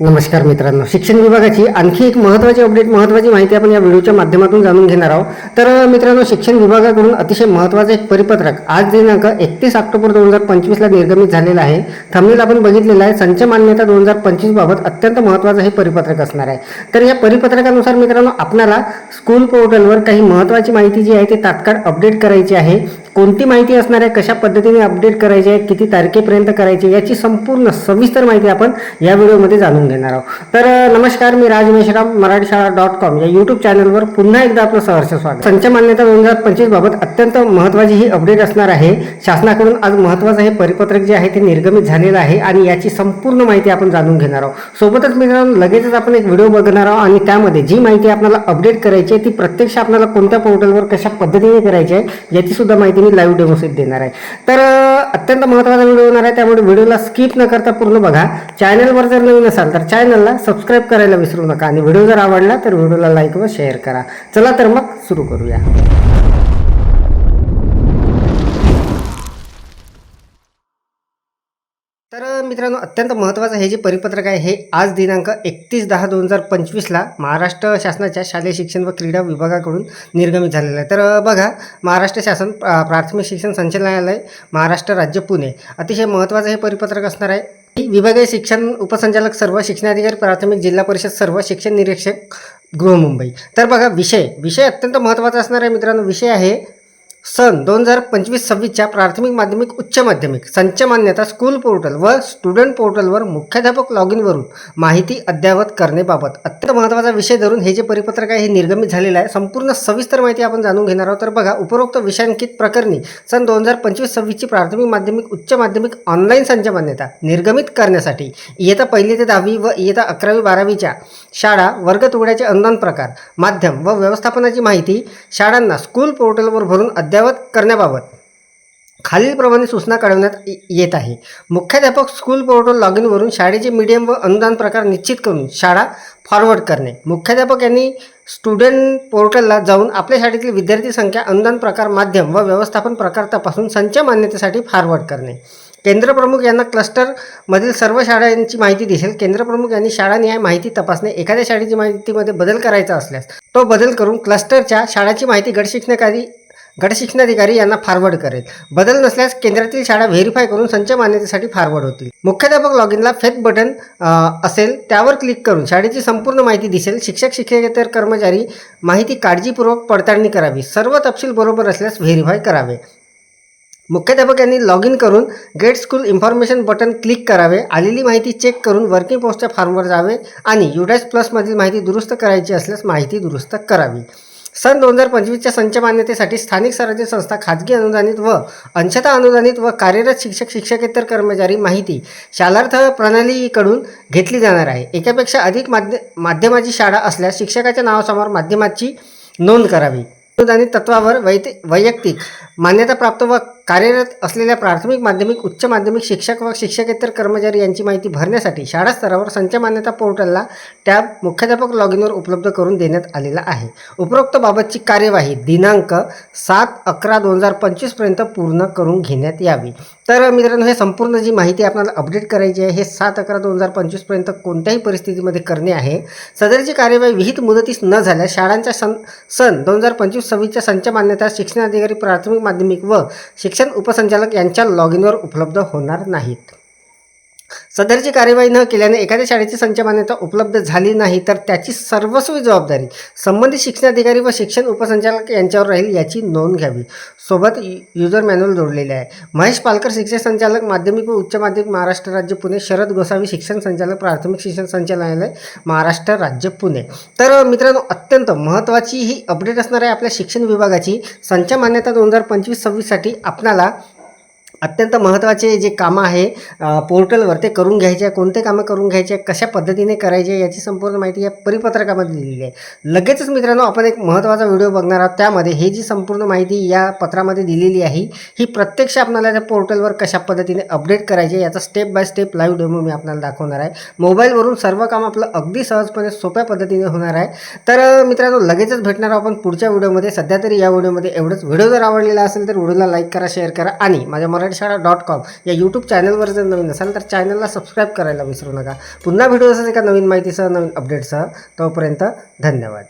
नमस्कार मित्रांनो. शिक्षण विभागाची आणखी एक महत्त्वाची अपडेट महत्त्वाची माहिती आपण या व्हिडिओच्या माध्यमातून जाणून घेणार आहोत. तर मित्रांनो शिक्षण विभागाकडून अतिशय महत्त्वाचं एक परिपत्रक आज दिनांक एकतीस ऑक्टोबर दोन हजार पंचवीसला निर्गमित झालेलं आहे. थंबनेल आपण बघितलेलं आहे. संच मान्यता दोन हजार पंचवीसबाबत अत्यंत महत्त्वाचं हे परिपत्रक असणार आहे. तर या परिपत्रकानुसार मित्रांनो आपणाला स्कूल पोर्टलवर काही महत्त्वाची माहिती जी आहे ती तात्काळ अपडेट करायची आहे. कोणती माहिती असणार आहे कशा पद्धतीने अपडेट करायची आहे किती तारखेपर्यंत करायची आहे, याची संपूर्ण सविस्तर माहिती आपण या व्हिडिओमध्ये जाणून घेणार आहोत. तर नमस्कार मी राज मेश्राम मराठी शाळा डॉट कॉम या यूट्यूब चॅनलवर पुन्हा एकदा आपलं सहर्ष स्वागत. संच मान्यता दोन हजार पंचवीस बाबत अत्यंत महत्त्वाची ही अपडेट असणार आहे. शासनाकडून आज महत्त्वाचं हे परिपत्रक जे आहे ते निर्गमित झालेलं आहे आणि याची संपूर्ण माहिती आपण जाणून घेणार आहोत. सोबतच मित्रांनो लगेचच आपण एक व्हिडिओ बघणार आहोत आणि त्यामध्ये जी माहिती आपल्याला अपडेट करायची आहे ती प्रत्यक्ष आपल्याला कोणत्या पोर्टलवर कशा पद्धतीने करायची आहे याची सुद्धा माहिती मी लाईव्ह डेमोसिट देणार आहे. तर अत्यंत महत्त्वाचा व्हिडिओ होणार आहे. त्यामुळे व्हिडिओला स्किप न करता पूर्ण बघा. चॅनलवर जर नवीन असाल तर चॅनलला सबस्क्राईब करायला विसरू नका. आणि व्हिडिओ जर आवडला तर व्हिडिओला लाईक व शेअर करा. चला तर मग सुरू करूया. तर मित्रांनो अत्यंत महत्त्वाचं हे जे परिपत्रक आहे हे आज दिनांक एकतीस दहा दोन हजार पंचवीसला महाराष्ट्र शासनाच्या शालेय शिक्षण व क्रीडा विभागाकडून निर्गमित झालेलं आहे. तर बघा महाराष्ट्र शासन प्राथमिक शिक्षण संचालनालय महाराष्ट्र राज्य पुणे. अतिशय महत्त्वाचं हे परिपत्रक असणार आहे. विभागीय शिक्षण उपसंचालक सर्व शिक्षणाधिकारी प्राथमिक जिल्हा परिषद सर्व शिक्षण निरीक्षक गृहमुंबई. तर बघा विषय विषय अत्यंत महत्त्वाचा असणार आहे मित्रांनो. विषय आहे सन दोन हजार पंचवीस सव्वीसच्या प्राथमिक माध्यमिक उच्च माध्यमिक संच मान्यता स्कूल पोर्टल व स्टुडंट पोर्टलवर मुख्याध्यापक लॉग इनवरून माहिती अद्ययावत करण्याबाबत अत्यंत महत्त्वाचा विषय धरून हे जे परिपत्रक आहे हे निर्गमित झालेलं आहे. संपूर्ण सविस्तर माहिती आपण जाणून घेणार आहोत. तर बघा उपरोक्त विषयांकित प्रकरणी सन दोन हजार पंचवीस सव्वीसची प्राथमिक माध्यमिक उच्च माध्यमिक ऑनलाईन संच मान्यता निर्गमित करण्यासाठी इयत्ता पहिली ते दहावी व इयत्ता अकरावी बारावीच्या शाळा वर्ग तुकड्याचे अनुदान प्रकार माध्यम व व्यवस्थापनाची माहिती शाळांना स्कूल पोर्टलवर भरून अद्ययावत करण्याबाबत खालीलप्रमाणे सूचना काढवण्यात येत आहे. मुख्याध्यापक स्कूल पोर्टल लॉग इनवरून शाळेचे मीडियम व अनुदान प्रकार निश्चित करून शाळा फॉरवर्ड करणे. मुख्याध्यापक यांनी स्टुडंट पोर्टलला जाऊन आपल्या शाळेतील विद्यार्थी संख्या अनुदान प्रकार माध्यम व व्यवस्थापन प्रकार तपासून संच मान्यतेसाठी फॉरवर्ड करणे. केंद्रप्रमुख यांना क्लस्टरमधील सर्व शाळांची माहिती दिसेल. केंद्रप्रमुख यांनी शाळानिहाय माहिती तपासणे एखाद्या शाळेची माहितीमध्ये बदल करायचा असल्यास तो बदल करून क्लस्टरच्या शाळाची माहिती गट शिक्षणाधिकारी गटशिक्षणाधिकारी यांना फॉरवर्ड करेल. बदल नसल्यास केंद्रातील शाळा व्हेरीफाय करून संच मान्यतेसाठी फॉरवर्ड होतील. मुख्याध्यापक लॉग इनला फेक बटन असेल त्यावर क्लिक करून शाळेची संपूर्ण माहिती दिसेल. शिक्षक शिक्षकेतर कर्मचारी माहिती काळजीपूर्वक पडताळणी करावी. सर्व तपशील बरोबर असल्यास व्हेरीफाय करावे. मुख्याध्यापक यांनी लॉग इन करून get school information button click करावे. आलेली माहिती चेक करून वर्किंग पोस्टच्या फॉर्मवर जावे आणि युडॅस प्लसमधील माहिती दुरुस्त करायची असल्यास माहिती दुरुस्त करावी. सन दोन हजार पंचवीसच्या संच मान्यतेसाठी स्थानिक स्वराज्य संस्था खाजगी अनुदानित व अंशता अनुदानित व कार्यरत शिक्षक शिक्षकेतर कर्मचारी माहिती शालार्थ प्रणालीकडून घेतली जाणार आहे. एकापेक्षा अधिक माध्य माध्यमाची शाळा असल्यास शिक्षकाच्या नावासमोर माध्यमाची नोंद करावी. अनुदानित तत्वावर वैते वैयक्तिक मान्यताप्राप्त व कार्यरत असलेल्या प्राथमिक माध्यमिक उच्च माध्यमिक शिक्षक व शिक्षकेतर कर्मचारी यांची माहिती भरण्यासाठी शाळा स्तरावर संच मान्यता पोर्टलला टॅब मुख्याध्यापक लॉग इनवर उपलब्ध करून देण्यात आलेला आहे. उपरोक्त बाबतची कार्यवाही दिनांक सात अकरा दोन हजार पंचवीसपर्यंत पूर्ण करून घेण्यात यावी. तर मित्रांनो हे संपूर्ण जी माहिती आपल्याला अपडेट करायची आहे हे सात अकरा दोन हजार पंचवीसपर्यंत कोणत्याही परिस्थितीमध्ये करणे आहे. सदरची कार्यवाही विहित मुदतीस न झाल्यास शाळांच्या सन सन दोन हजार पंचवीस सव्वीसच्या संच मान्यता शिक्षणाधिकारी प्राथमिक माध्यमिक व शिक्षण उपसंचालक यांच्या लॉग इनवर उपलब्ध होणार नाहीत. सदरची कार्यवाही न केल्याने एखाद्या शाळेची संच मान्यता उपलब्ध झाली नाही तर त्याची सर्वस्वी जबाबदारी संबंधित शिक्षणाधिकारी व शिक्षण उपसंचालक यांच्यावर राहील याची नोंद घ्यावी. सोबत युजर मॅन्युअल जोडलेले आहे. महेश पालकर शिक्षण संचालक माध्यमिक व उच्च माध्यमिक महाराष्ट्र राज्य पुणे शरद गोसावी शिक्षण संचालक प्राथमिक शिक्षण संचालनालय महाराष्ट्र राज्य पुणे. तर मित्रांनो अत्यंत महत्त्वाची ही अपडेट असणार आहे आपल्या शिक्षण विभागाची. संच मान्यता दोन हजार पंचवीस सव्वीससाठी आपणाला अत्यंत महत्त्वाचे जे कामं आहे पोर्टलवर ते करून घ्यायचे आहे कोणते कामं करून घ्यायचे आहे कशा पद्धतीने करायचे आहे याची संपूर्ण माहिती या परिपत्रकामध्ये दिलेली आहे. लगेचच मित्रांनो आपण एक महत्त्वाचा व्हिडिओ बघणार आहोत. त्यामध्ये हे जी संपूर्ण माहिती या पत्रामध्ये दिलेली आहे ही प्रत्यक्ष आपल्याला त्या पोर्टलवर कशा पद्धतीने अपडेट करायचे आहे याचा step by step live demo मी आपल्याला दाखवणार आहे. मोबाईलवरून सर्व काम आपलं अगदी सहजपणे सोप्या पद्धतीने होणार आहे. तर मित्रांनो लगेचच भेटणार आपण पुढच्या व्हिडिओमध्ये. सध्या तरी या व्हिडिओमध्ये एवढंच. व्हिडिओ जर आवडलेला असेल तर व्हिडिओला लाईक करा शेअर करा आणि माझ्या मराठी मराठीशाळा डॉट कॉम या यूट्यूब चॅनलवर जर नवीन असाल तर चॅनलला सबस्क्राईब करायला विसरू नका. पुन्हा व्हिडिओ असेल एका नवीन माहितीसह नवीन अपडेटसह तोपर्यंत धन्यवाद.